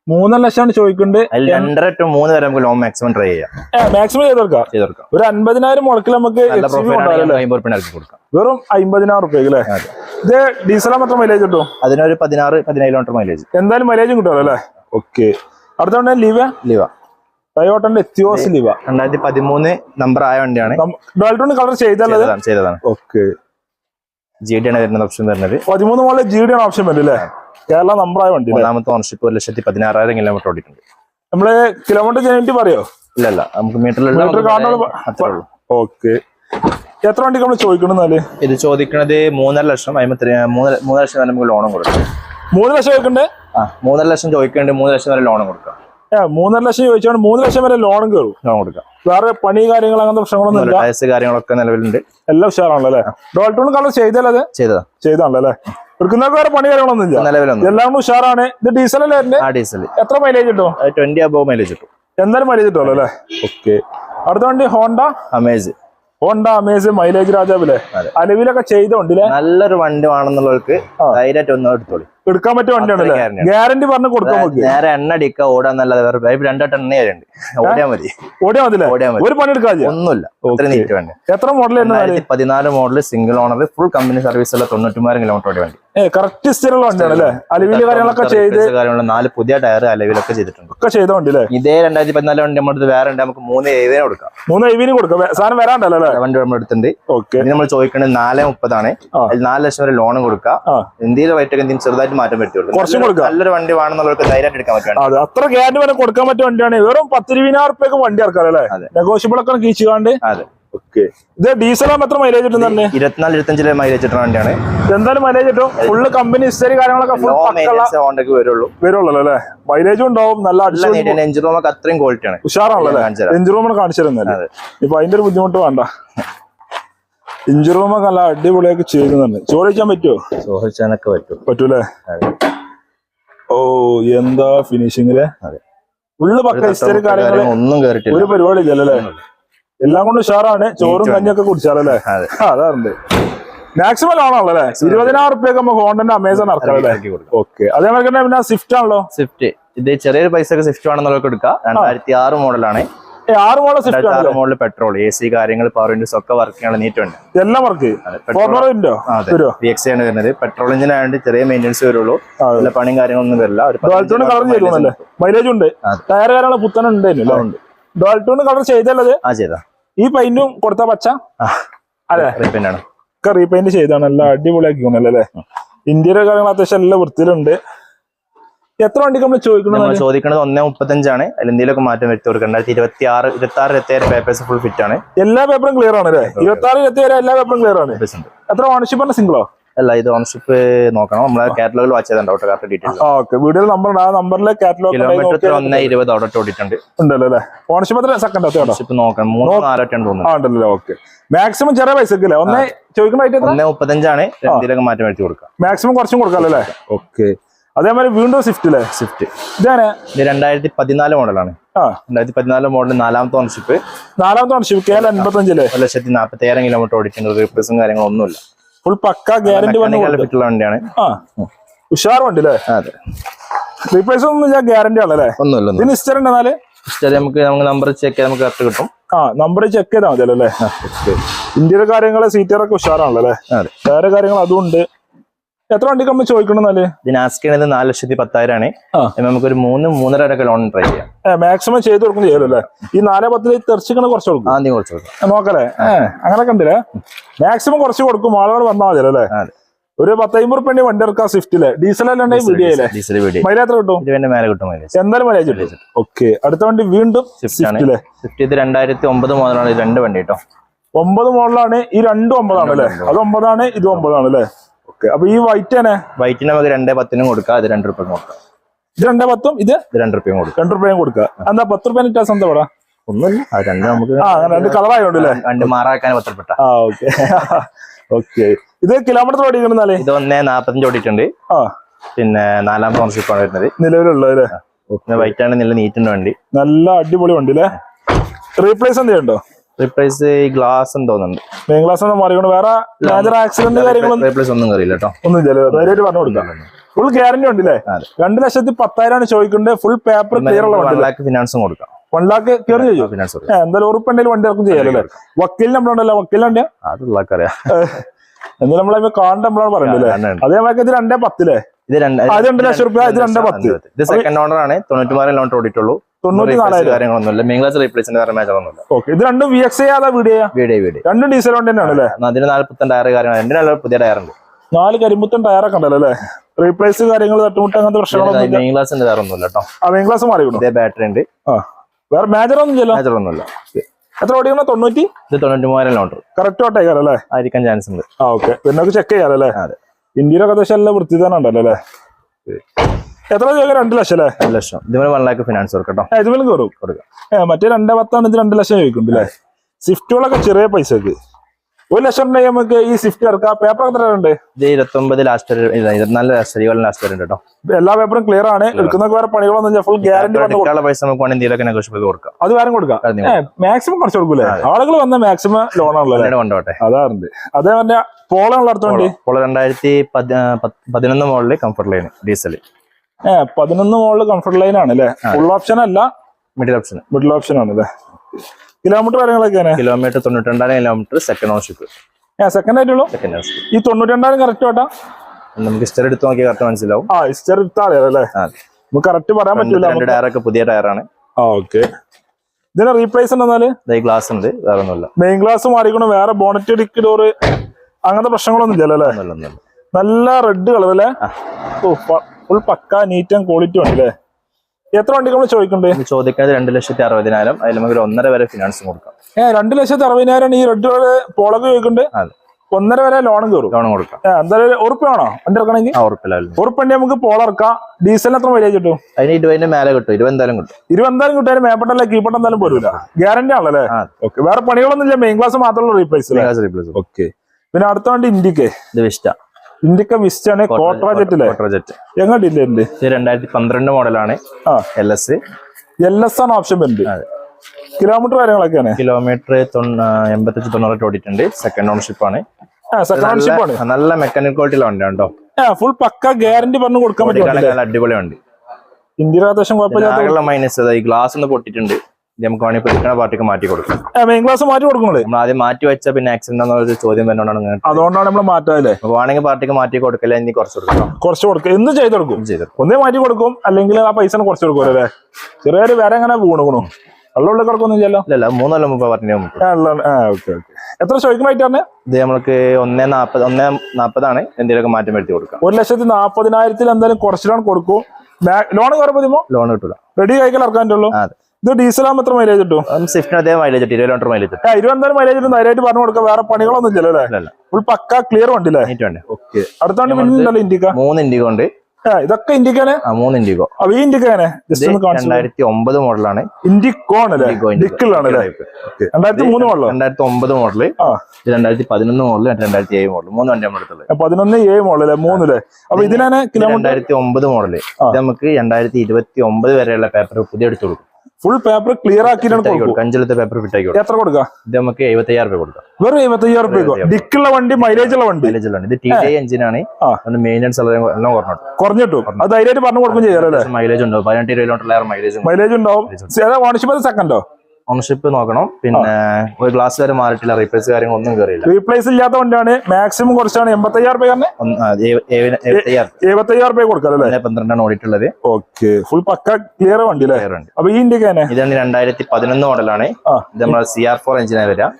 മൂന്നര ലക്ഷമാണ് ചോദിക്കുന്നുണ്ട് രണ്ടര ടു മൂന്ന് വരെ നമുക്ക് ലോൺ മാക്സിമം ട്രൈ ചെയ്യാം. മാക്സിമം ചെയ്തെടുക്കാം ചെയ്തെടുക്കാം ഒരു അൻപതിനായിരം മുടക്കിൽ നമുക്ക് വെറും അമ്പതിനായിരം റുപ്യക്ക് അല്ലേ. ഇത് ഡീസലാ മാത്രം മൈലേജ് കിട്ടും? അതിനൊരു പതിനാറ് പതിനേഴ് കിലോമീറ്റർ മൈലേജ് എന്തായാലും മൈലേജും കിട്ടുമല്ലോ അല്ലേ? ഓക്കെ അടുത്തോണ്ട് ലിവ ലിവ ടയോട്ടന്റെ എത്തിയോസ് ലിവ രണ്ടായിരത്തി പതിമൂന്ന് നമ്പർ ആയ വണ്ടിയാണ്. ഡോൾട്ടോൺ കളർ ചെയ്തതാണ് ചെയ്തതാണ്. ഓക്കെ ജി ഡി ആണ് വരുന്നത് ഓപ്ഷൻ വരുന്നത്. പതിമൂന്ന് മോളിൽ ജി ഡി ആണ് ഓപ്ഷൻ വരുന്നത് അല്ലേ? കേരള നമ്പറായ വണ്ടി ഒന്നാമത്തെ മൂന്നാമത്തെ ഓണർഷിപ്പ് ഒരു ലക്ഷത്തി പതിനാറായിരം കിലോമീറ്റർ ഓടിയിട്ടുണ്ട്. നമ്മൾ കിലോമീറ്റർ ജനറ്റി പറയോ? ഇല്ല ഇല്ല. നമുക്ക് മീറ്ററിലുള്ള ഓക്കെ. എത്ര വണ്ടി നമ്മൾ ചോദിക്കണെന്നാൽ ഇത് ചോദിക്കുന്നത് മൂന്നര ലക്ഷം അമ്പത്തി മൂന്നര മൂന്നര ലക്ഷം നമുക്ക് ലോണും കൊടുക്കാം. മൂന്ന് ലക്ഷം ചോദിക്കണ്ടേ? ആ മൂന്നര ലക്ഷം ചോദിക്കേണ്ട മൂന്ന് ലക്ഷം വരെ ലോണും കൊടുക്കാം. മൂന്നര ലക്ഷം ചോദിച്ചോണ്ട് മൂന്ന് ലക്ഷം വരെ ലോണും കയറും. ലോൺ കൊടുക്കാം. വേറെ പണി കാര്യങ്ങൾ അങ്ങനത്തെ പ്രശ്നങ്ങളൊന്നും ഇല്ല കാര്യങ്ങളൊക്കെ നിലവിലുണ്ട്. എല്ലാം ഉഷാറാണല്ലോ അല്ലേ? ഡോൾട്ടോൺ കളർ ചെയ്തല്ലേ ചെയ്തതാ. ചെയ്താണല്ലോ അല്ലേ? എടുക്കുന്നവർക്ക് വേറെ പണി കാര്യങ്ങളൊന്നും ഇല്ല. നിലവിലൊന്നും എല്ലാം ഉഷാറാണ്. ഇത് ഡീസൽ അല്ലേ ആ ഡീസൽ. എത്ര മൈലേജ് കിട്ടും? ട്വന്റി അബോ മൈലേജ് കിട്ടും. എന്തായാലും മൈലേജ് കിട്ടുമല്ലോ അല്ലേ? ഓക്കെ. അടുത്ത വണ്ടി Honda? Amaze Honda Amaze mileage രാജാവിലെ അതെ. അലവിലൊക്കെ ചെയ്തോണ്ടില്ലേ? നല്ലൊരു വണ്ടി വേണമെന്നുള്ളവർക്ക് ഡയറക്റ്റ് ധൈര്യമായിട്ട് ഒന്നും എടുത്തോളി. എടുക്കാൻ പറ്റിയ വണ്ടിയാണല്ലേ അത്രയും ഗ്യാരണ്ടി പറഞ്ഞ് കൊടുക്കാൻ പറ്റും നേരെ എണ്ണ അടിക്കുക ഓടാൻ വേറെ പൈപ്പ് രണ്ടോട്ട് എണ്ണയുണ്ട് ഓടിയാൽ മതി. മതില്ലേ ഓടിയാൽ മതി. ഒരു പണി എടുക്കാതെ ഒന്നുമില്ല. എത്ര മോഡൽ രണ്ടായിരത്തി പതിനാല് model single owner full company service ഉള്ള തൊണ്ണൂറ്റിമാരം കിലോമീറ്റർ ഓടിയ വണ്ടി. കറക്റ്റ് സ്ഥിരമുള്ള വണ്ടിയാണ് അല്ലേ? അലവിൽ കാര്യങ്ങളൊക്കെ ചെയ്ത് കാര്യങ്ങളും നാല് പുതിയ ടയർ അലവിലൊക്കെ ചെയ്തിട്ടുണ്ട്. ഒക്കെ ചെയ്ത വണ്ടി അല്ലേ? ഇതേ രണ്ടായിരത്തി പതിനാല് വണ്ടി നമ്മുടെ വേറെ ഉണ്ട്. നമുക്ക് മൂന്ന് ഏതിനെ കൊടുക്കാം. മൂന്ന് ഐവിന് കൊടുക്കാം. സാധനം വരാണ്ടല്ലോ അല്ലേ? വണ്ടി നമ്മൾ എടുത്തിട്ടുണ്ട് ഓക്കെ. നമ്മൾ ചോദിക്കുന്നത് നാല് മുപ്പതാണ്. നാല് ലക്ഷം വരെ ലോണും കൊടുക്കാം. ഇന്ത്യയിലെ വൈറ്റൊക്കെ എന്തെങ്കിലും ചെറുതായിട്ട് മാറ്റം പറ്റുള്ളൂ കുറച്ചും കൊടുക്കാം. നല്ലൊരു വണ്ടി വേണമെന്നുള്ളവർക്ക് ധൈര്യമായിട്ട് എടുക്കാൻ പറ്റും അത്ര ഗ്യാരണ്ടി വരെ കൊടുക്കാൻ പറ്റിയ വണ്ടിയാണ്. വെറും പത്തിരുപതിനായിരം റുപ്യക്ക് വണ്ടി ഇറക്കാം അല്ലേ? നെഗോഷ്യബിൾ ഒക്കെ കീച്ചുകാണ്ട് അതെ. ഇത് എത്ര മൈലേജ് ഇരുപത്തിനാല് ഇരുപത്തഞ്ചിലെ മൈലേജ് കിട്ടുന്ന വണ്ടിയാണ്. എന്തായാലും മൈലേജ് കിട്ടും. ഫുള്ള് കമ്പനി ഹിസ്റ്ററി കാര്യങ്ങളൊക്കെ ഫുൾ ലോ പക്കുള്ള മെയിന്റെനൻസ് ഹോണ്ടക്ക് വരുള്ളൂ. വരുള്ളൂ അല്ലേ? മൈലേജും ഉണ്ടാവും. നല്ല എഞ്ചിൻ റൂമൊക്കെ അത്രയും ക്വാളിറ്റിയാണ് ഉഷാറാണല്ലോ ഞാൻ കാണിച്ചു തരാം. ഇഞ്ചി റൂം കാണിച്ചു ഇപ്പൊ അതിന്റെ ഒരു ബുദ്ധിമുട്ട് വേണ്ട. ഇഞ്ചി റൂമൊക്കെ നല്ല അടിപൊളിയൊക്കെ ചെയ്യുന്നുണ്ട് ചോദിക്കാൻ പറ്റുമോ ചോദിച്ചാനൊക്കെ പറ്റും. പറ്റൂലേ ഓ എന്താ ഫിനിഷിങ്ങിൽ ഉള്ളു പക്ക ഹിസ്റ്ററി കാര്യങ്ങൾ ഒന്നും കേറിട്ടില്ല ഒരു പരിപാടി ഇല്ലല്ലേ എല്ലാം കൊണ്ട് ഉഷാറാണ്. ചോറും കഞ്ഞൊക്കെ കുടിച്ചാലല്ലേ? അതെ. അതാറുണ്ട്. മാക്സിമം അല്ലേ? ഇരുപതിനായിരം റുപ്യൊക്കെ നമുക്ക് ഹോണ്ടന്റെ അമേസോൺ ഇറക്കാം അല്ലേ കൊടുക്കാം. ഓക്കെ അതേപോലെ തന്നെ പിന്നെ സ്വിഫ്റ്റ് ആണല്ലോ? സ്വിഫ്റ്റ് ഇത് ചെറിയൊരു പൈസ ഒക്കെ സ്വിഫ്റ്റ് വേണമെന്നുള്ളവർക്ക് എടുക്കാം. രണ്ടായിരത്തി ആറ് മോഡലാണ് ആറ് മോളെ സ്വിഫ്റ്റ് ആറ് മോഡൽ പെട്രോൾ എ സി കാര്യങ്ങൾ പവർ വിൻഡോസ് ഒക്കെ വർക്ക് ചെയ്യാനുള്ള നീറ്റ് ഉണ്ട്. എല്ലാം വർക്ക് ആണ് വരുന്നത്. പെട്രോൾ എഞ്ചിൻ ആയതുകൊണ്ട് ചെറിയ മെയിന്റെനൻസ് വരുള്ളൂ. നല്ല പണിയും കാര്യങ്ങളൊന്നും വരില്ല. ഒരു മൈലേജ് ഉണ്ട്. ടയർ കാര്യങ്ങൾ ഉണ്ട്. ഡോൾട്ടോൺ കളർ ചെയ്തല്ലത് ആ ചെയ്താ. ഈ പെയിന്റും കൊടുത്ത പച്ച? അതെ. റീപെയിന്റ് ആണ്. ഒക്കെ റീപെയിന്റ് ചെയ്താണ് എല്ലാം അടിപൊളിയാക്കിക്കൊണ്ടല്ലേ അല്ലേ? ഇന്ത്യയിലെ കാര്യങ്ങൾ അത്യാവശ്യം എല്ലാം വൃത്തിയിലുണ്ട്. എത്ര വണ്ടി നമ്മൾ നമ്മൾ ചോദിക്കുന്നത് ഒന്നേ മുപ്പത്തഞ്ചാണ്. അതിൽ എന്തെങ്കിലുമൊക്കെ മാറ്റം വരുത്തി കൊടുക്കുക രണ്ടായിരത്തി ഇരുപത്തി ആറ് ഇരുപത്തി ആറ് ഇരുപത്തി ഏഴ് പേപ്പേഴ്സ് ഫുൾ ഫിറ്റ് ആണ്. എല്ലാ പേപ്പറും ക്ലിയർ ആണ് അല്ലേ? ഇരുപത്തി ആറ് ഇരുപത്തി ഏഴ് എല്ലാ പേപ്പറും ക്ലിയർ ആണ്. എത്ര ഓണർഷിപ്പ് ആണ് സിംഗിളോ അല്ല ഇത് ഓണർഷിപ്പ് നോക്കണം. നമ്മളെ കാറ്റലോഗിൽ വാച്ച് ചെയ്തിട്ടുണ്ട് ഔട്ടോ കറക്റ്റ് ഡീറ്റെയിൽ ആ ഓക്കെ വീഡിയോയിൽ നമ്പർ ആ നമ്പറിലെ കാറ്റലോഗ് കിലോമീറ്റർ ഒന്നേ ഇരുപത് അവിടെ ഓടിയിട്ടുണ്ട് ഉണ്ടല്ലോ അല്ലേ? ഓണർഷിപ്പ് എത്ര? സെക്കൻഡ് ഓണർഷിപ്പ് നോക്കണം. മൂന്നോ നാലോട്ടാണ് തോന്നുന്നത്. ആ ഉണ്ടല്ലോ? ഓക്കെ മാക്സിമം ചെറിയ പൈസ അല്ലേ? ഒന്നേ ചോദിക്കുന്ന റേറ്റ് ഒന്നേ മുപ്പത്തഞ്ചാണ്. എന്തെങ്കിലുമൊക്കെ മാറ്റം വരുത്തി കൊടുക്കാം. മാക്സിമം കുറച്ചും കൊടുക്കാം അല്ലേ? ഓക്കെ അതേമാതിരി വീണ്ടും സ്വിഫ്റ്റ് അല്ലേ സ്വിഫ്റ്റ് ഇതാണ്. ഇത് രണ്ടായിരത്തി പതിനാല് മോഡലാണ്. ആ. രണ്ടായിരത്തി പതിനാല് മോഡൽ നാലാമത്തെ ഓണർഷിപ്പ് നാലാമത്തെ ഓണർഷിപ്പ് കെ എൽ അൻപത്തഞ്ചല്ലേ ഒരു ലക്ഷത്തി നാൽപ്പത്തി ഏഴായിരം കിലോമീറ്റർ ഓടിയിട്ടുണ്ട് റീപ്ലേസും കാര്യങ്ങളൊന്നുമില്ല ഫുൾ പക്ക ഗ്യാരണ്ടി വണ്ടി മെക്കാനിക്കൽ വണ്ടിയാണ്. ആ. ഉഷാർ വണ്ടി അല്ലേ അതെ. റീപ്ലേസ് ഒന്നും ഞാൻ ഗ്യാരണ്ടി ആണല്ലേ ഒന്നുമില്ല ഇതിന് ഇതിന് ഉണ്ട് ശരി നമുക്ക് നമുക്ക് നമ്പർ ചെക്ക് ചെയ്ത് നമുക്ക് കറക്റ്റ് കിട്ടും. ആ നമ്പർ ചെക്ക് ചെയ്താൽ മതി അല്ലേ ഇന്ത്യയിലെ കാര്യങ്ങൾ സീറ്ററൊക്കെ ഉഷാറാണല്ലോ അല്ലേ? അതെ. വേറെ കാര്യങ്ങൾ അതും ഉണ്ട്. എത്ര വണ്ടി കമ്മി ചോദിക്കണമെന്നാൽ? ഇതിന് ആസ്കിണത് നാല് ലക്ഷത്തി പത്തായിരമാണ് ആ. നമുക്ക് ഒരു മൂന്ന് മൂന്നര വരെ ലോൺ ട്രൈ ചെയ്യാം. മാക്സിമം ചെയ്ത് കൊടുക്കും ചെയ്യലല്ലേ അല്ലേ? ഈ നാല് പത്തിൽ തെറിച്ചിക്കണ കുറച്ച് കൊടുക്കും. ആദ്യം കുറച്ച് കൊടുക്കാം. നോക്കല്ലേ അങ്ങനെ കണ്ടില്ലേ മാക്സിമം കുറച്ച് കൊടുക്കും. ആളുകൾ വന്നാൽ മതി അല്ലേ? ഒരു പത്തൈമ്പത് റുപ്യ വണ്ടി ഇറക്കാം സ്വിഫ്റ്റിൽ ഡീസൽ അല്ലാണ്ട് വീഡിയോ അല്ലേ ഡീസൽ വീഡിയോ മൈലേജ് എത്ര കിട്ടും? ഇരുപതിന്റെ മേലെ കിട്ടും മൈലേജ് എന്തായാലും മൈലേജ് കിട്ടും. ഓക്കെ അടുത്ത വണ്ടി വീണ്ടും സ്വിഫ്റ്റ് സ്വിഫ്റ്റിലെ സ്വിഫ്റ്റ് ഇത് രണ്ടായിരത്തി ഒമ്പത് മുതലാണ് രണ്ട് വണ്ടി കേട്ടോ. ഒമ്പത് മോഡലാണ് ഈ രണ്ടും ഒമ്പതാണ് അല്ലേ? അത് ഒമ്പതാണ് ഇത് ഒമ്പതാണ് അല്ലേ? ഓക്കെ. അപ്പൊ ഈ വൈറ്റ് തന്നെ? വൈറ്റിന് നമുക്ക് രണ്ടേ പത്തിനും കൊടുക്കാം. അത് രണ്ട് റുപ്യം കൊടുക്കാം. ഇത് രണ്ടേ പത്തും ഇത് രണ്ട് റുപ്യം കൊടുക്കാം. രണ്ട് റുപ്യയും കൊടുക്കുക. എന്താ പത്ത് റുപ്യ വ്യത്യാസം എന്താ പറയാ ഒന്നുമില്ല. അത് രണ്ട് നമുക്ക് ആ രണ്ട് കളറായോണ്ട് അല്ലേ രണ്ട് മാറാക്കാൻ പത്രപ്പെട്ട. ആ ഓക്കെ. ഓക്കെ. ഇത് കിലോമീറ്റർ ഓടിക്കണെന്നാലേ ഇത് ഒന്നേ നാപ്പത്തഞ്ച് ഓടിയിട്ടുണ്ട്. ആ. പിന്നെ നാലാം ഓണർഷിപ്പാണ് വരുന്നത്. നിലവിലുള്ള വൈറ്റ് ആണ് നല്ല നീറ്റിന്റെ വണ്ടി. നല്ല അടിപൊളി വണ്ടി അല്ലേ? റീപ്ലേസ് എന്ത് ചെയ്യണ്ടോ റീപ്ലേസ് ഈ ഗ്ലാസ് എന്ന് തോന്നുന്നുണ്ട്. മെയിൻ ഗ്ലാസ് ഒന്നും മാറിക്കൊണ്ട് വേറെ മേജർ ആക്സിഡന്റ് കാര്യങ്ങളൊന്നും റീപ്ലേസ് ഒന്നും കറിയില്ല കേട്ടോ. ഒന്നും ഇല്ലല്ലോ ധൈര്യമായിട്ട് പറഞ്ഞു കൊടുക്കാം. ഫുൾ ഗ്യാരണ്ടി ഉണ്ടല്ലേ. രണ്ട് ലക്ഷത്തി പത്തായിരമാണ് ചോദിക്കുന്നത് ഫുൾ പേപ്പർ ക്ലിയർ ഉള്ള വൺ ലാക്ക് ഫിനാൻസും കൊടുക്കാം. വൺ ലാക്ക് ക്ലിയർ ചെയ്യും? ഫിനാൻസ് എന്തായാലും ഉറപ്പുണ്ടെങ്കിൽ വണ്ടി ഇറക്കും ചെയ്യാലോ വക്കീൽ നമ്മളുണ്ടല്ലോ വക്കീലുണ്ട് അത് അറിയാം എന്തായാലും നമ്മളെ കാണേണ്ട നമ്മളാണ് പറയുന്നത് അതേമാതിരി ഇത് രണ്ടേ പത്തില്ലേ ഇത് രണ്ട് അത് രണ്ട് ലക്ഷം റുപ്യ, ഇത് രണ്ടേ പത്ത്. ഇത് സെക്കൻഡ് ഓണർ ആണ്. തൊണ്ണൂറ്റിമാറ് ലോൺ ഓടിയിട്ടുള്ളൂ. ഇത് രണ്ടും വി എക്സ് ചെയ്യാതെ വീഡിയോ വീഡിയോ വീഡിയോ രണ്ടും ഡീസൽ വണ്ടി തന്നെയാണ് അല്ലേ? അതിന് നാല്പത്തി ടയർ കാര്യങ്ങൾ നല്ല പുതിയ ടയർ ഉണ്ട്. നാല് കരിമ്പുത്തൻ ടയറൊക്കെ ഉണ്ടല്ലോ അല്ലേ? റീപ്ലേസ് കാര്യങ്ങൾ തട്ടുമുട്ട അങ്ങനത്തെ പ്രശ്നങ്ങളൊന്നും മെയിൻ ക്ലാസിന്റെ വേറെ ഒന്നുമില്ല കേട്ടോ ആ മെയിൻ ക്ലാസ് ഇതേ ബാറ്ററി ഉണ്ട്. വേറെ മേജർ ഒന്നും ഇല്ലല്ലോ? മേജർ ഒന്നുമില്ല. എത്ര ഓടിക്കണോ? തൊണ്ണൂറ്റി? ഇത് തൊണ്ണൂറ്റി മൂവായിരം ലോൺ കറക്റ്റ് ഓട്ടേക്കാരം അല്ലേ? ആയിരിക്കാൻ ചാൻസ് ഉണ്ട്. ആ ഓക്കെ പിന്നെ ചെക്ക് ചെയ്യാലല്ലേ ഇന്ത്യയിലൊക്കെ വൃത്തി തന്നെ ഉണ്ടല്ലോ അല്ലേ? എത്ര ചോദിക്കാം രണ്ട് ലക്ഷം അല്ലേ? രണ്ട് ലക്ഷം. ഇതുപോലെ വൺ ലാക്ക് ഫിനാൻസ് കൊടുക്കട്ടോ ഇതുപോലെ കയറും കൊടുക്കാം. മറ്റേ രണ്ടേ പത്താണ് ഇത് രണ്ട് ലക്ഷം ചോദിക്കുന്നുണ്ട് അല്ലേ സ്വിഫ്റ്റുകളൊക്കെ ചെറിയ പൈസക്ക്. ഒരു ലക്ഷം ഉണ്ടെങ്കിൽ നമുക്ക് ഈ സ്വിഫ്റ്റ് ഇറക്കാം പേപ്പർ എത്ര ഉണ്ട് ഇത് ഇരുപത്തൊമ്പത് ലാസ്റ്റ് ഇരുപത്തിനാല് ലാസ്റ്റ് ലാസ്റ്റ് വരുന്നുണ്ട് കേട്ടോ എല്ലാ പേപ്പറും ക്ലിയർ ആണ്. എടുക്കുന്ന വേറെ പണികളൊന്നും ഫുൾ ഗ്യാരണ്ടി പൈസ നമുക്ക് വേണമെങ്കിൽ എന്തെങ്കിലുമൊക്കെ നെഗോഷ്യബിൾ കൊടുക്കാം. അത് വേറെ കൊടുക്കാം. മാക്സിമം കുറച്ച് കൊടുക്കൂലേ? ആളുകൾ വന്ന മാക്സിമം ലോൺ ആണല്ലോ കൊണ്ടോട്ടെ അതാറുണ്ട് അതേ പറഞ്ഞ പോളുള്ള അടുത്തോണ്ട് അപ്പോൾ രണ്ടായിരത്തി പതിനൊന്ന് മോഡൽ കംഫർട്ട് ലൈൻ ഡീസൽ ഏ പതിനൊന്ന് മുകളിൽ കംഫർട്ട് ലൈൻ ആണ് അല്ലേ ഫുൾ ഓപ്ഷൻ അല്ല. മിഡിൽ ഓപ്ഷൻ മിഡിൽ ഓപ്ഷൻ ആണ് അല്ലേ കിലോമീറ്റർ കാര്യങ്ങളൊക്കെയാണ് കിലോമീറ്റർ തൊണ്ണൂറ്റി രണ്ടായിരം കിലോമീറ്റർ സെക്കൻഡ് ഓൺഷിപ്പ് ഏഹ് സെക്കൻഡ് ആയിട്ടുള്ളൂ? സെക്കൻഡ് ഈ തൊണ്ണൂറ്റി രണ്ടായിരം കറക്റ്റ് ആട്ടാ? നമുക്ക് ഇസ്റ്റർ എടുത്ത് നോക്കിയാൽ കറക്റ്റ് മനസ്സിലാവും. ആ ഹിസ്റ്റർ എടുത്താൽ അല്ലേ നമുക്ക് കറക്റ്റ് പറയാൻ പറ്റില്ല രണ്ട് ടയറൊക്കെ പുതിയ ടയറാണ് ഓക്കെ ഇതിന് റീപ്ലേസ് ഇതായി ഗ്ലാസ് ഉണ്ട്. വേറെ ഒന്നുമില്ല. മെയിൻ ഗ്ലാസ് മാറിക്കണം വേറെ ബോണറ്റ് ഡിക്ക് ഡോറ് അങ്ങനത്തെ പ്രശ്നങ്ങളൊന്നും ഇല്ലല്ലോ അല്ലേ നല്ല റെഡ് കളർ അല്ലേ ഓ ഫുൾ പക്ക നീറ്റ് ആൻഡ് ക്വാളിറ്റി ഉണ്ട് അല്ലേ എത്ര വണ്ടി നമ്മൾ ചോദിക്കണ്ടേ ചോദിക്കാതെ ചോദിക്കുന്നത് രണ്ട് ലക്ഷത്തി അറുപതിനായിരം. അതിൽ നമുക്ക് ഒന്നര വരെ ഫിനാൻസ് കൊടുക്കാം. ഏഹ് രണ്ട് ലക്ഷത്തി അറുപതിനായിരം ഈ റെഡ് കളർ പോളൊക്കെ അതെ. ഒന്നര വരെ ലോൺ കയറും. ലോൺ കൊടുക്കാം. എന്തായാലും എന്തായാലും ഉറപ്പാണോ വണ്ടി ഇറക്കണമെങ്കിൽ? ഉറപ്പുണ്ടെങ്കിൽ നമുക്ക് പോൾ ഇറക്കാം. ഡീസലിന് എത്ര മൈലേജ് കിട്ടും? അതിന് ഇരുപതിന്റെ മേലെ കിട്ടും. ഇരുപത് എന്തായാലും കിട്ടും. ഇരുപത് എന്തായാലും കിട്ടാനും മേപ്പെട്ടല്ല കീപ്പട്ട് എന്തായാലും പോരൂല. ഗ്യാരണ്ടി ആണല്ലേ. ഓക്കെ വേറെ പണികളൊന്നും ഇല്ല മെയിൻ ക്ലാസ് മാത്രമുള്ള റീപ്ലേസ് റീപ്ലേസ് ഓക്കെ പിന്നെ അടുത്ത വണ്ടി ഇന്ത്യയ്ക്ക് ഇത് വിസ്റ്റ ഇന്ത്യക്ക വിസ്റ്റാണ് ആണ് ജെറ്റിലെ ജെറ്റ് എങ്ങോട്ടില്ല ഇല്ല ഇത്? രണ്ടായിരത്തി പന്ത്രണ്ട് മോഡലാണ് ആ. എൽ എസ് എൽ എസ് ആണ് ഓപ്ഷൻ ബെൻഡ്. കിലോമീറ്റർ കാര്യങ്ങളൊക്കെയാണ്? കിലോമീറ്റർ എൺപത്തഞ്ച് തൊണ്ണൂറ് ഓടിയിട്ടുണ്ട്. സെക്കൻഡ് ഓണർഷിപ്പ് ആണ്. സെക്കൻഡ് ഓൺഷിപ്പ് ആണ്. നല്ല- മെക്കാനിക് ക്വാളിറ്റിയുള്ള വണ്ടിയാണ് കേട്ടോ ആ ഫുൾ പക്ക ഗ്യാരണ്ടി പറഞ്ഞു കൊടുക്കാൻ പറ്റും അടിപൊളി വണ്ടി. അത്യാവശ്യം കുഴപ്പമില്ലാത്ത മൈനസ് ഗ്ലാസ് ഒന്ന് പൊട്ടിയിട്ടുണ്ട്. ഇത് നമുക്ക് വേണമെങ്കിൽ പെരുക്കണ പാർട്ടിക്ക് മാറ്റി കൊടുക്കാം. മെയിൻ ക്ലാസ് മാറ്റി കൊടുക്കണത് നമ്മൾ ആദ്യം മാറ്റി വെച്ച പിന്നെ ആക്സിഡന്റ് എന്നുള്ള ചോദ്യം വരുന്നോണ്ടാണ് അതുകൊണ്ടാണ് നമ്മൾ മാറ്റാല്ലേ വേണമെങ്കിൽ പാർട്ടിക്ക് മാറ്റി കൊടുക്കില്ല ഇനി കുറച്ച് കൊടുക്കാം. കുറച്ച് കൊടുക്കുക എന്ത് ചെയ്ത് കൊടുക്കും ഒന്നേ മാറ്റി കൊടുക്കും. അല്ലെങ്കിൽ ആ പൈസ കുറച്ച് കൊടുക്കും അല്ലേ? ചെറിയൊരു വില എങ്ങനെ വീണുകണു വെള്ളമുള്ള കിടക്കൊന്നും ഇല്ലല്ല? മൂന്നല്ല മുമ്പ് പറഞ്ഞു ഓക്കെ ഓക്കെ എത്ര ചോദിക്കണായിട്ടാണ് ഇത് നമ്മൾക്ക് ഒന്നേ നാപ്പത് ഒന്നേ നാപ്പതാണ്. എന്തെങ്കിലുമൊക്കെ മാറ്റം വരുത്തി കൊടുക്കാം. ഒരു ലക്ഷത്തി നാപ്പതിനായിരത്തിൽ എന്തായാലും കുറച്ച് ലോൺ കൊടുക്കും ലോൺ കയറുമ്പോൾ ലോൺ കിട്ടില്ല റെഡി കൈക്കൽ ഇറക്കാനുള്ളൂ അതെ. ഇത് ഡീസലാകുമ്പോൾ എത്ര മൈലേജ് കിട്ടും? സ്വിഫ്റ്റിന് അതേ മൈലേജ് കിട്ടും ഇരുപത് മൈലേജ് കിട്ടും. ആ മൈലേജ് മൈലേജ് ധൈര്യമായിട്ട് പറഞ്ഞു കൊടുക്കാം വേറെ പണികളൊന്നും ഇല്ലല്ലോ അല്ലേ? ഫുൾ പക്ക ക്ലിയർ വണ്ടി അല്ലേ ഓക്കെ അടുത്ത വണ്ടി പിന്നെ ഇന്ത്യക്ക മൂന്ന് ഇൻഡിക ഉണ്ട്. ഇതൊക്കെ ആ മൂന്ന് ഇൻഡിഗോ. അപ്പൊ ഈ ഇന്ത്യക്കാണ് ജസ്റ്റ് ഒന്ന് കാണിച്ചു രണ്ടായിരത്തി ഒമ്പത് മോഡലാണ്. ഡിക്കിലാണ് അല്ലേ? രണ്ടായിരത്തി മൂന്ന് മോഡൽ രണ്ടായിരത്തി ഒമ്പത് മോഡൽ? ഇത് രണ്ടായിരത്തി പതിനൊന്ന് മോഡൽ രണ്ടായിരത്തി ഏഴ് മോഡൽ മൂന്ന് വണ്ടി നമ്മുടെ അടുത്തുള്ളത്. പതിനൊന്ന് ഏഴ് മോഡലല്ലേ? മൂന്നല്ലേ അപ്പൊ ഇതിനാണ് രണ്ടായിരത്തി ഒമ്പത് മോഡൽ. നമുക്ക് രണ്ടായിരത്തി ഇരുപത്തി ഒമ്പത് വരെയുള്ള പേപ്പർ പുതിയ എടുത്തു കൊടുക്കും. ഫുൾ പേപ്പർ ക്ലിയർ ആക്കി അഞ്ചലത്തെ പേപ്പർ ഫിറ്റ് ആക്കി എത്ര കൊടുക്കാം ഇത് നമുക്ക് എഴുപത്തയ്യായിരം രൂപ കൊടുക്കാം. വെറും എഴുപത്തയ്യായിരം രൂപ ഡിക്കുള്ള വണ്ടി മൈലേജ് ഉള്ള വണ്ടി. മൈലേജ് ഉള്ള ഇത് ടി ഡി എഞ്ചിനാണ് മെയിനൻസ് എല്ലാം എല്ലാം കുറഞ്ഞിട്ടു. അത് ധൈര്യമായിട്ട് പറഞ്ഞു കൊടുക്കും ചെയ്യാലോ മൈലേജ് ഉണ്ടോ പതിനെട്ട് കിലോമീറ്റർ മൈലേജ് മൈലേജ് ഉണ്ടാവും. സെക്കൻഡോ ഓണർഷിപ്പ് നോക്കണം. പിന്നെ ഒരു ഗ്ലാസ് വരെ മാറിയിട്ടില്ല റീപ്ലേസ് കാര്യങ്ങളൊന്നും കയറിയില്ല റീപ്ലേസ് ഇല്ലാത്ത കൊണ്ടാണ് മാക്സിമം കുറച്ചാണ്. എൺപത്തയ്യായിരം എഴുപത്തയ്യായിരം രൂപ കൊടുക്കാം പന്ത്രണ്ടാണ് ഓടിയിട്ടുള്ളത്. ഓക്കെ ഫുൾ പക്ക ക്ലിയർ വണ്ടി അപ്പൊ ഈ ഇന്ത്യയ്ക്ക് തന്നെ? ഇതാണ് രണ്ടായിരത്തി പതിനൊന്ന് മോഡലാണ്. ഇത് നമ്മളെ സി ആർ ഫോർ എഞ്ചിനായി വരാം.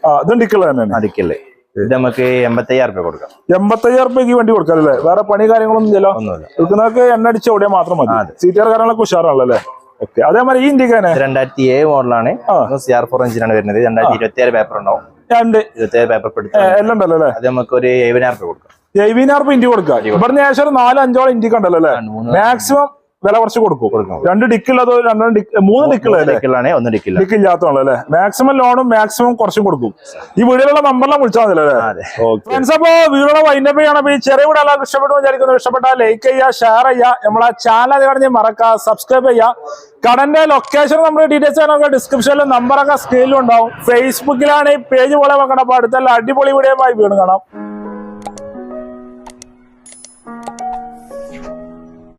അടിക്കല്ലേ ഇത് ഡിക്കുള്ള ഇത് നമുക്ക് എൺപത്തയ്യായിരം രൂപ കൊടുക്കാം. എൺപത്തയ്യായിരം രൂപയ്ക്ക് വണ്ടി കൊടുക്കാം അല്ലേ? വേറെ പണി കാര്യങ്ങളൊന്നും ഇല്ലല്ലോ? ഒന്നുമില്ല. എടുക്കുന്നവർക്ക് എണ്ണ അടിച്ച് ഓടിയാൽ മാത്രം മതി. സീറ്റുകാർ കാര്യങ്ങളൊക്കെ ഉഷാറാണല്ലോ അല്ലേ? ഓക്കെ. അതേമാതിരി ഈ ഇന്ത്യയ്ക്ക് തന്നെ രണ്ടായിരത്തി ഏഴ് മോഡലാണ്. സി ആർ ഫോർ എഞ്ചിനാണ് വരുന്നത്. രണ്ടായിരത്തി ഇരുപത്തി ഏഴ് പേപ്പർ ഉണ്ടാവും. രണ്ട്. ഇരുപത്തി ഏഴ് പേപ്പർ എല്ലാം ഉണ്ടല്ലോ അല്ലേ? അത് നമുക്ക് ഒരു എഴുപതിനായിരം രൂപ കൊടുക്കാം. എഴുപതിനായിരം രൂപ ഇന്ത്യ കൊടുക്കാം. ഇവിടെ ഏകദേശം നാല് അഞ്ചോളം ഇന്ത്യയ്ക്ക് ഉണ്ടല്ലോ അല്ലേ? മാക്സിമം വില കുറച്ച് കൊടുക്കും. രണ്ട് ഡിക്കുള്ളത് രണ്ട് ഡിക്ക് മൂന്ന് ഡിക്കുള്ളത് അല്ലേ? ഡിക്കിലാണ് ഒന്ന് ഡിക്കില്ല ഡിക്ക് ഇല്ലാത്തതുള്ളൂ അല്ലേ? മാക്സിമം ലോണും മാക്സിമം കുറച്ചും കൊടുക്കും. ഈ വീഡിയോയിലുള്ള നമ്പറിലാണ് വിളിച്ചാൽ മതി അല്ലേ? അതെ. ഫ്രണ്ട്സ് അപ്പോ വീടുകളെ വൈൻഡപ്പ് ചെയ്യണം ഈ ചെറിയ വീട് എല്ലാവർക്കും ഇഷ്ടപ്പെട്ടു വിചാരിക്കുന്നു. ഇഷ്ടപ്പെട്ടാൽ ലൈക്ക് ചെയ്യുക ഷെയർ ചെയ്യുക. നമ്മളെ ചാനൽ അത് കാണി മറക്കുക സബ്സ്ക്രൈബ് ചെയ്യുക. കടന്റെ ലൊക്കേഷൻ നമ്മുടെ ഡീറ്റെയിൽസ് ഒക്കെ ഡിസ്ക്രിപ്ഷനിലും നമ്പറൊക്കെ സ്ക്രീനിലും ഉണ്ടാവും. ഫേസ്ബുക്കിലാണ് ഈ പേജ് പോലെ വെക്കണം അപ്പൊ അടുത്തല്ല അടിപൊളി വീഡിയോ വീണ് കാണാം.